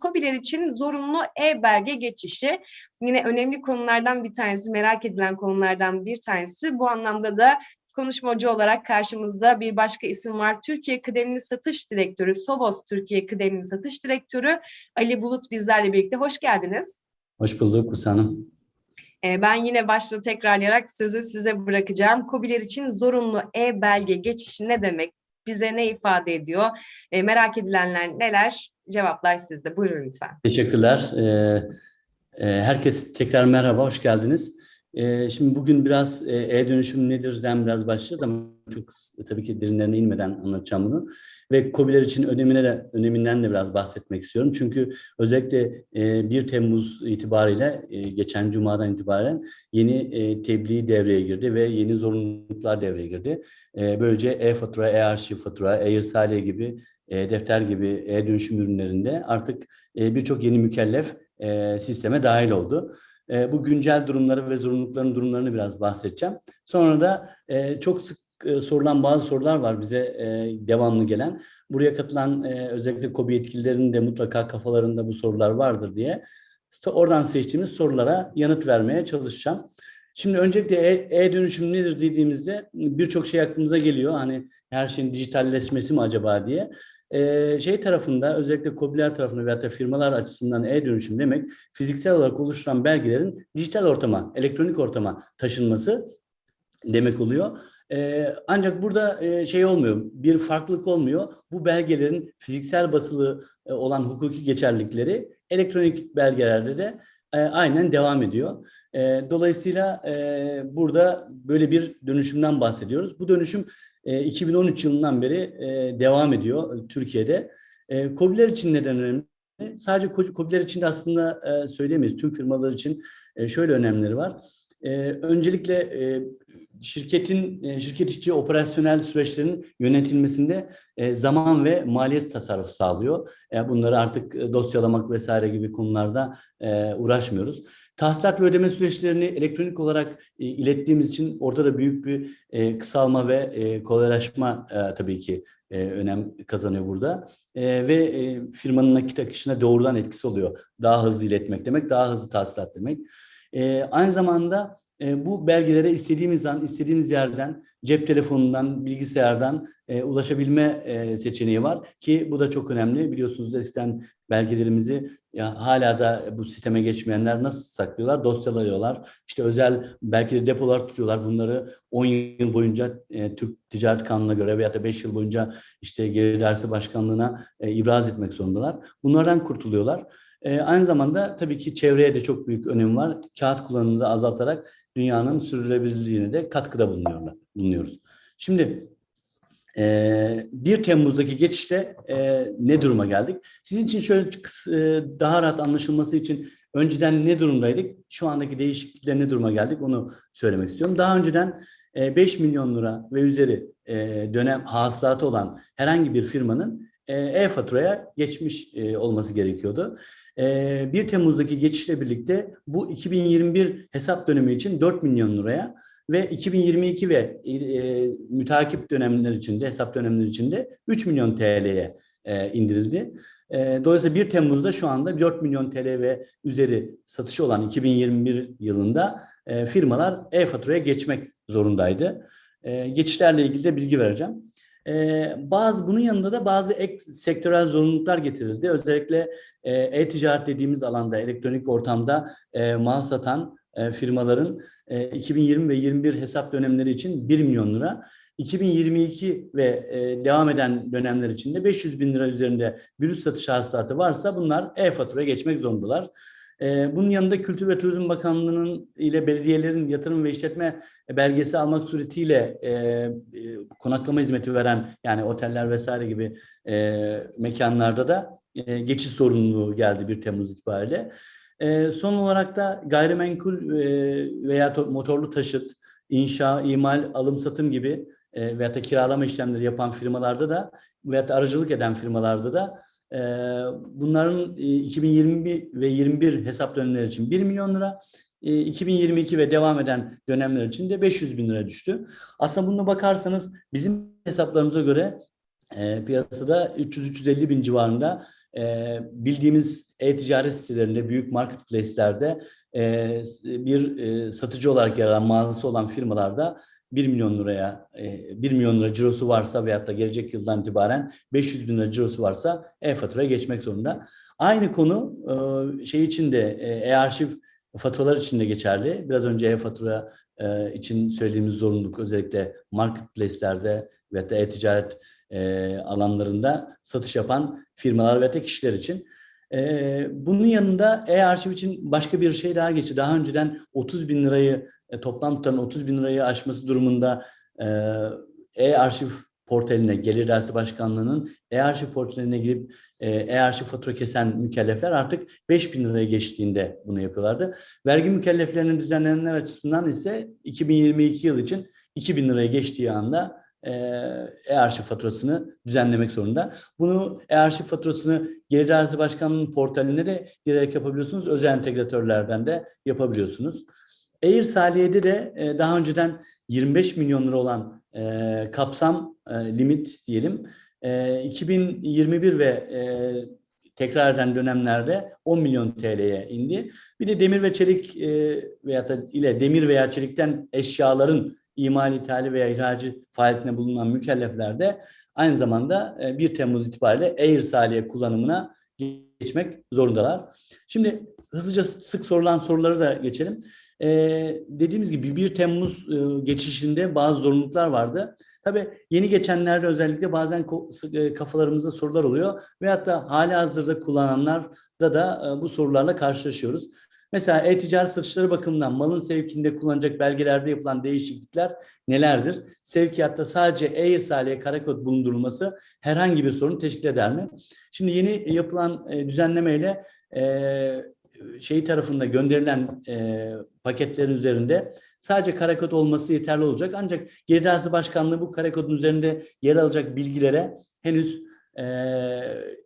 KOBİ'ler için zorunlu e-belge geçişi yine önemli konulardan bir tanesi, merak edilen konulardan bir tanesi. Bu anlamda da konuşmacı olarak karşımızda bir başka isim var. Türkiye Kıdemli Satış Direktörü, Sovos Türkiye Kıdemli Satış Direktörü Ali Bulut bizlerle birlikte. Hoş geldiniz. Hoş bulduk Hanım. Ee, Ben yine başta tekrarlayarak sözü size bırakacağım. KOBİ'ler için zorunlu e-belge geçişi ne demek? Bize ne ifade ediyor? Ee, Merak edilenler neler? Cevaplar sizde. Buyurun lütfen. Teşekkürler. Ee, e, herkes tekrar merhaba, hoş geldiniz. Ee, şimdi bugün biraz e, e-dönüşüm nedirden biraz başlayacağız ama çok tabii ki derinlerine inmeden anlatacağım bunu. Ve KOBİ'ler için önemine de, öneminden de biraz bahsetmek istiyorum. Çünkü özellikle e, 1 Temmuz itibariyle, e, geçen Cuma'dan itibaren yeni e, tebliğ devreye girdi ve yeni zorunluluklar devreye girdi. E, böylece e-fatura, e-arşiv fatura, e-irsaliye gibi e, defter gibi e-dönüşüm ürünlerinde artık e, birçok yeni mükellef e, sisteme dahil oldu. E, bu güncel durumları ve zorunlulukların durumlarını biraz bahsedeceğim. Sonra da e, çok sık e, sorulan bazı sorular var bize e, devamlı gelen. Buraya katılan e, özellikle KOBİ yetkililerinin de mutlaka kafalarında bu sorular vardır diye İşte oradan seçtiğimiz sorulara yanıt vermeye çalışacağım. Şimdi öncelikle e- e-dönüşüm nedir dediğimizde birçok şey aklımıza geliyor. Hani her şeyin dijitalleşmesi mi acaba diye. Ee, şey tarafında özellikle KOBİ'ler tarafında veyahut da firmalar açısından e-dönüşüm demek fiziksel olarak oluşturan belgelerin dijital ortama, elektronik ortama taşınması demek oluyor. Ee, ancak burada e, şey olmuyor, bir farklılık olmuyor. Bu belgelerin fiziksel basılı e, olan hukuki geçerlilikleri elektronik belgelerde de e, aynen devam ediyor. E, dolayısıyla burada böyle bir dönüşümden bahsediyoruz. Bu dönüşüm e, 2013 yılından beri e, devam ediyor Türkiye'de. E, KOBİ'ler için neden önemli? Sadece KOBİ'ler için de aslında e, söyleyemeyiz. Tüm firmalar için e, şöyle önemleri var. E, öncelikle e, şirketin e, şirket içi operasyonel süreçlerin yönetilmesinde e, zaman ve maliyet tasarrufu sağlıyor. E, bunları artık e, dosyalamak vesaire gibi konularda e, uğraşmıyoruz. Tahsilat ve ödeme süreçlerini elektronik olarak e, ilettiğimiz için orada da büyük bir e, kısalma ve e, kolaylaşma e, tabii ki e, önem kazanıyor burada. E, ve e, firmanın nakit akışına doğrudan etkisi oluyor. Daha hızlı iletmek demek, daha hızlı tahsilat demek. E, aynı zamanda e, bu belgelere istediğimiz an, istediğimiz yerden, cep telefonundan, bilgisayardan e, ulaşabilme e, seçeneği var ki bu da çok önemli. Biliyorsunuz eskiden belgelerimizi ya hala da bu sisteme geçmeyenler nasıl saklıyorlar? Dosyalarıyorlar. İşte özel belki de depolar tutuyorlar. Bunları 10 yıl boyunca e, Türk Ticaret Kanunu'na göre veya da 5 yıl boyunca işte Gelir Dersi Başkanlığı'na e, ibraz etmek zorundalar. Bunlardan kurtuluyorlar. E, aynı zamanda tabii ki çevreye de çok büyük önemi var. Kağıt kullanımını da azaltarak dünyanın sürdürülebilirliğine de katkıda bulunuyorlar, bulunuyoruz. Şimdi e, 1 Temmuz'daki geçişte e, ne duruma geldik? Sizin için şöyle e, daha rahat anlaşılması için önceden ne durumdaydık? Şu andaki değişiklikle ne duruma geldik? Onu söylemek istiyorum. Daha önceden e, 5 milyon lira ve üzeri e, dönem hasılatı olan herhangi bir firmanın e, e-faturaya geçmiş e, olması gerekiyordu. E, 1 Temmuz'daki geçişle birlikte bu 2021 hesap dönemi için 4 milyon liraya ve 2022 ve e, mütakip dönemler içinde, hesap dönemleri içinde 3 milyon TL'ye e, indirildi. E, dolayısıyla 1 Temmuz'da şu anda 4 milyon TL ve üzeri satışı olan 2021 yılında e, firmalar e-faturaya geçmek zorundaydı. E, geçişlerle ilgili de bilgi vereceğim. Ee, bazı bunun yanında da bazı ek sektörel zorunluluklar getirildi. Özellikle e, e-ticaret dediğimiz alanda elektronik ortamda e, mal satan e, firmaların e, 2020 ve 21 hesap dönemleri için 1 milyon lira, 2022 ve e, devam eden dönemler için de 500 bin lira üzerinde brüt satış hasılatı varsa bunlar e-faturaya geçmek zorundalar. Ee, bunun yanında Kültür ve Turizm Bakanlığı'nın ile belediyelerin yatırım ve işletme belgesi almak suretiyle e, e, konaklama hizmeti veren yani oteller vesaire gibi e, mekanlarda da geçiş sorumluluğu geldi 1 Temmuz itibariyle. Son olarak da gayrimenkul veya to- motorlu taşıt, inşa, imal, alım satım gibi veyahut da kiralama işlemleri yapan firmalarda da veyahut da aracılık eden firmalarda da bunların e, 2020 ve 21 hesap dönemleri için 1 milyon lira, e, 2022 ve devam eden dönemler için de 500 bin lira düştü. Aslında buna bakarsanız bizim hesaplarımıza göre e, piyasada 300-350 bin civarında e, bildiğimiz e-ticaret sitelerinde, büyük marketplace'lerde e, bir e, satıcı olarak yer alan mağazası olan firmalarda 1 milyon liraya, e, 1 milyon lira cirosu varsa veyahut da gelecek yıldan itibaren 500 bin lira cirosu varsa e-faturaya geçmek zorunda. Aynı konu e, şey için de e, e-arşiv faturalar için de geçerli. Biraz önce e-fatura e, için söylediğimiz zorunluluk özellikle marketplace'lerde veyahut da e-ticaret e, alanlarında satış yapan firmalar ve de kişiler için. E, bunun yanında e-arşiv için başka bir şey daha geçti. Daha önceden 30 bin lirayı e, toplam tutarın 30 bin lirayı aşması durumunda e, e-arşiv portaline, Gelir Dersi Başkanlığı'nın e-arşiv portaline girip e, e-arşiv fatura kesen mükellefler artık 5 bin liraya geçtiğinde bunu yapıyorlardı. Vergi mükelleflerinin düzenlenenler açısından ise 2022 yıl için 2 bin liraya geçtiği anda e, e-arşiv faturasını düzenlemek zorunda. Bunu e-arşiv faturasını Gelir Dersi Başkanlığı'nın portaline de girerek yapabiliyorsunuz. Özel entegratörlerden de yapabiliyorsunuz. Air Saliye'de de e, daha önceden 25 milyon lira olan e, kapsam e, limit diyelim. E, 2021 ve e, tekrar eden dönemlerde 10 milyon TL'ye indi. Bir de demir ve çelik e, veya da ile demir veya çelikten eşyaların imal ithali veya ihracı faaliyetine bulunan mükelleflerde aynı zamanda e, 1 Temmuz itibariyle Air Saliye kullanımına geçmek zorundalar. Şimdi hızlıca sık sorulan soruları da geçelim. Ee, dediğimiz gibi 1 Temmuz e, geçişinde bazı zorunluluklar vardı. Tabii yeni geçenlerde özellikle bazen e, kafalarımızda sorular oluyor. Veyahut da hali hazırda kullananlarda da e, bu sorularla karşılaşıyoruz. Mesela e-ticaret satışları bakımından malın sevkinde kullanacak belgelerde yapılan değişiklikler nelerdir? Sevkiyatta sadece e-irsaliye karakod bulundurulması herhangi bir sorun teşkil eder mi? Şimdi yeni yapılan e, düzenlemeyle e, şey tarafında gönderilen e, paketlerin üzerinde sadece karakod olması yeterli olacak. Ancak Gelir Dersi Başkanlığı bu karakodun üzerinde yer alacak bilgilere henüz e,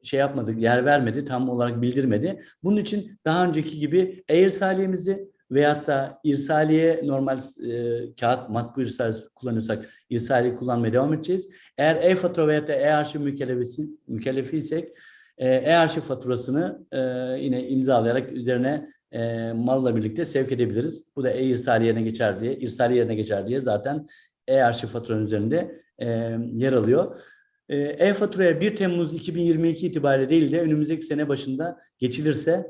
şey yapmadı, yer vermedi, tam olarak bildirmedi. Bunun için daha önceki gibi e-irsaliyemizi veyahut da irsaliye normal e, kağıt matbu irsal kullanıyorsak irsaliye kullanmaya devam edeceğiz. Eğer e-fatura veyahut da e-arşiv mükellefisi, mükellefiysek e, e-arşiv faturasını e, yine imzalayarak üzerine e, malla birlikte sevk edebiliriz. Bu da e-irsal yerine geçer diye, irsal yerine geçer diye zaten e-arşiv faturanın üzerinde e, yer alıyor. E, E-faturaya 1 Temmuz 2022 itibariyle değil de önümüzdeki sene başında geçilirse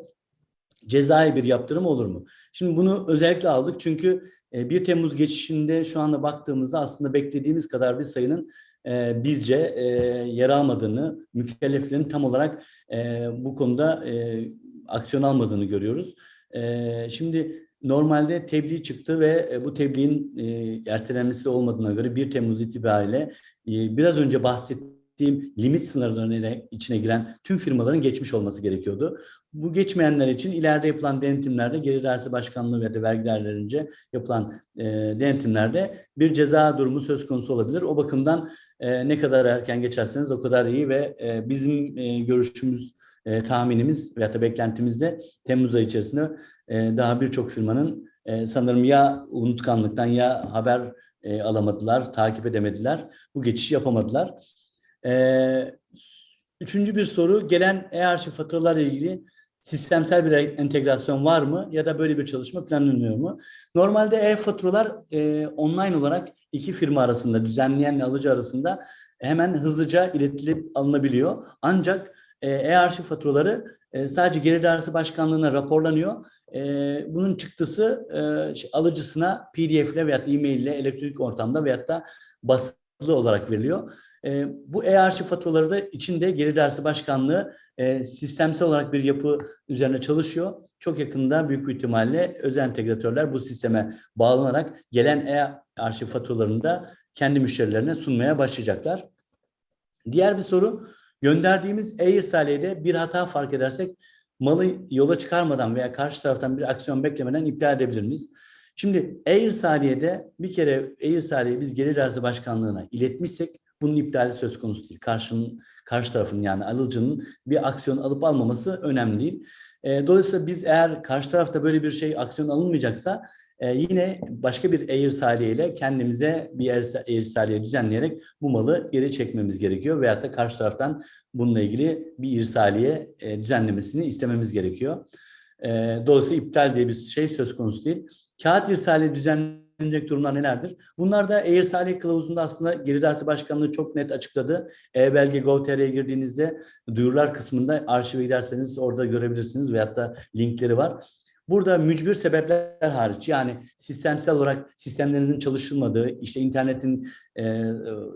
cezai bir yaptırım olur mu? Şimdi bunu özellikle aldık çünkü 1 Temmuz geçişinde şu anda baktığımızda aslında beklediğimiz kadar bir sayının e, bizce e, yer almadığını, mükelleflerin tam olarak e, bu konuda e, aksiyon almadığını görüyoruz. E, şimdi normalde tebliğ çıktı ve e, bu tebliğin e, ertelenmesi olmadığına göre 1 Temmuz itibariyle e, biraz önce bahsettiğim limit sınırlarının içine giren tüm firmaların geçmiş olması gerekiyordu. Bu geçmeyenler için ileride yapılan denetimlerde Gelir Dersi Başkanlığı ve de vergilerlerince yapılan e, denetimlerde bir ceza durumu söz konusu olabilir. O bakımdan e, ne kadar erken geçerseniz o kadar iyi ve e, bizim e, görüşümüz, e, tahminimiz veya da beklentimizde Temmuz ayı içerisinde e, daha birçok firmanın e, sanırım ya unutkanlıktan ya haber e, alamadılar, takip edemediler, bu geçişi yapamadılar. E, üçüncü bir soru, gelen e-arşiv faturalarla ilgili sistemsel bir entegrasyon var mı ya da böyle bir çalışma planlanıyor mu? Normalde e-faturalar e, online olarak iki firma arasında, düzenleyenle alıcı arasında hemen hızlıca iletilip alınabiliyor. Ancak e, e-arşiv faturaları e, sadece Gelir Dersi Başkanlığı'na raporlanıyor. E, bunun çıktısı e, şey, alıcısına PDF ile veyahut e-mail ile elektronik ortamda veyahut da basılı olarak veriliyor. E, bu e-arşiv faturaları da içinde Gelir Dersi Başkanlığı e, sistemsel olarak bir yapı üzerine çalışıyor. Çok yakında büyük bir ihtimalle özel entegratörler bu sisteme bağlanarak gelen e-arşiv faturalarını da kendi müşterilerine sunmaya başlayacaklar. Diğer bir soru, gönderdiğimiz e-irsaliyede bir hata fark edersek malı yola çıkarmadan veya karşı taraftan bir aksiyon beklemeden iptal edebilir miyiz? Şimdi e-irsaliyede bir kere e-irsaliye biz Gelir Dersi Başkanlığı'na iletmişsek bunun iptali söz konusu değil. Karşının, karşı tarafın yani alıcının bir aksiyon alıp almaması önemli değil. E, dolayısıyla biz eğer karşı tarafta böyle bir şey aksiyon alınmayacaksa e, yine başka bir e-irsaliye ile kendimize bir e-irsaliye düzenleyerek bu malı geri çekmemiz gerekiyor. Veyahut da karşı taraftan bununla ilgili bir irsaliye e, düzenlemesini istememiz gerekiyor. E, dolayısıyla iptal diye bir şey söz konusu değil. Kağıt irsaliye düzenlenecek durumlar nelerdir? Bunlar da e-irsaliye kılavuzunda aslında Geri Dersi Başkanlığı çok net açıkladı. E-belge gov.tr'ye girdiğinizde duyurular kısmında arşive giderseniz orada görebilirsiniz veyahut da linkleri var. Burada mücbir sebepler hariç yani sistemsel olarak sistemlerinizin çalışılmadığı, işte internetin e,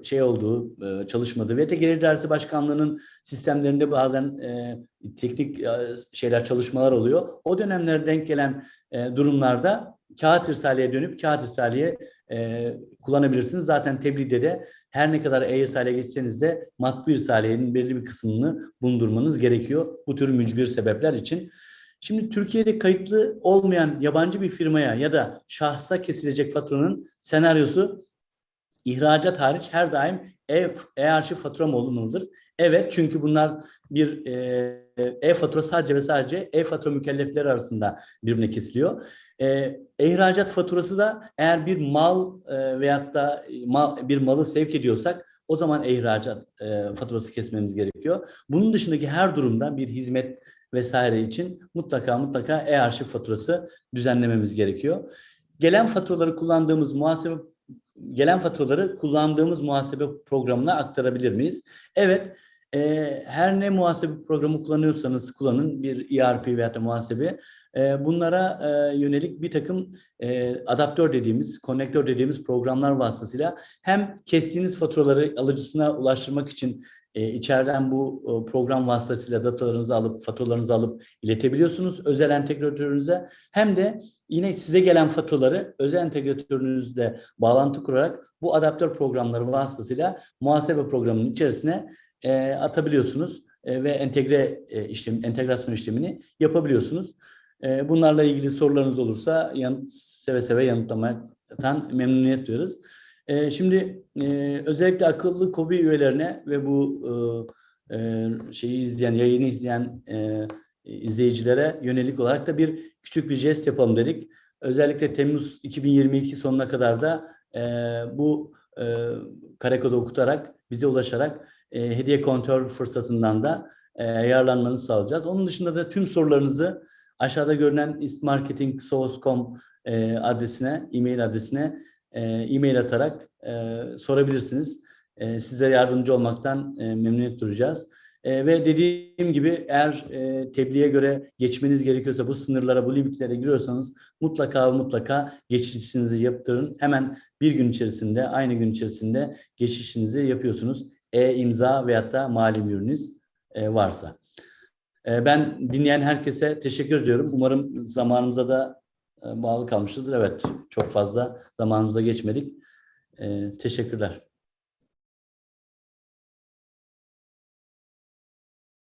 şey olduğu, e, çalışmadığı ve de Gelir Dersi Başkanlığı'nın sistemlerinde bazen e, teknik e, şeyler, çalışmalar oluyor. O dönemlere denk gelen e, durumlarda kağıt irsaleye dönüp kağıt irsaleye e, kullanabilirsiniz. Zaten tebliğde de her ne kadar e-irsale geçseniz de matbu irsaliyenin belirli bir kısmını bulundurmanız gerekiyor bu tür mücbir sebepler için. Şimdi Türkiye'de kayıtlı olmayan yabancı bir firmaya ya da şahsa kesilecek faturanın senaryosu ihracat hariç her daim e- e-arşiv faturam olmalıdır. Evet çünkü bunlar bir e, e-fatura sadece ve sadece e-fatura mükellefleri arasında birbirine kesiliyor. E, e-ihracat faturası da eğer bir mal e, veyahut da mal, bir malı sevk ediyorsak o zaman e-ihracat e, faturası kesmemiz gerekiyor. Bunun dışındaki her durumda bir hizmet vesaire için mutlaka mutlaka e-arşiv faturası düzenlememiz gerekiyor. Gelen faturaları kullandığımız muhasebe gelen faturaları kullandığımız muhasebe programına aktarabilir miyiz? Evet. E, her ne muhasebe programı kullanıyorsanız kullanın bir ERP veya da muhasebe. E, bunlara e, yönelik bir takım e, adaptör dediğimiz, konnektör dediğimiz programlar vasıtasıyla hem kestiğiniz faturaları alıcısına ulaştırmak için e, içeriden bu e, program vasıtasıyla datalarınızı alıp faturalarınızı alıp iletebiliyorsunuz özel entegratörünüze. Hem de yine size gelen faturaları özel entegratörünüzle bağlantı kurarak bu adaptör programları vasıtasıyla muhasebe programının içerisine e, atabiliyorsunuz e, ve entegre e, işlem entegrasyon işlemini yapabiliyorsunuz. E, bunlarla ilgili sorularınız olursa yan, seve seve yanıtlamaktan memnuniyet duyarız. E, şimdi e, özellikle akıllı KOBİ üyelerine ve bu e, e, şeyi izleyen, yayını izleyen e, izleyicilere yönelik olarak da bir küçük bir jest yapalım dedik. Özellikle Temmuz 2022 sonuna kadar da e, bu e, kare kodu okutarak, bize ulaşarak e, hediye kontör fırsatından da e, yararlanmanızı sağlayacağız. Onun dışında da tüm sorularınızı aşağıda görünen istmarketing.source.com e, adresine, e-mail adresine e, e-mail atarak e, sorabilirsiniz. E, size yardımcı olmaktan e, memnuniyet duyacağız. E, ve dediğim gibi eğer e, tebliğe göre geçmeniz gerekiyorsa bu sınırlara, bu limitlere giriyorsanız mutlaka mutlaka geçişinizi yaptırın. Hemen bir gün içerisinde, aynı gün içerisinde geçişinizi yapıyorsunuz. E-imza veyahut da mali ürününüz e, varsa. E, ben dinleyen herkese teşekkür ediyorum. Umarım zamanımıza da e, bağlı kalmışızdır. Evet, çok fazla zamanımıza geçmedik. Teşekkürler.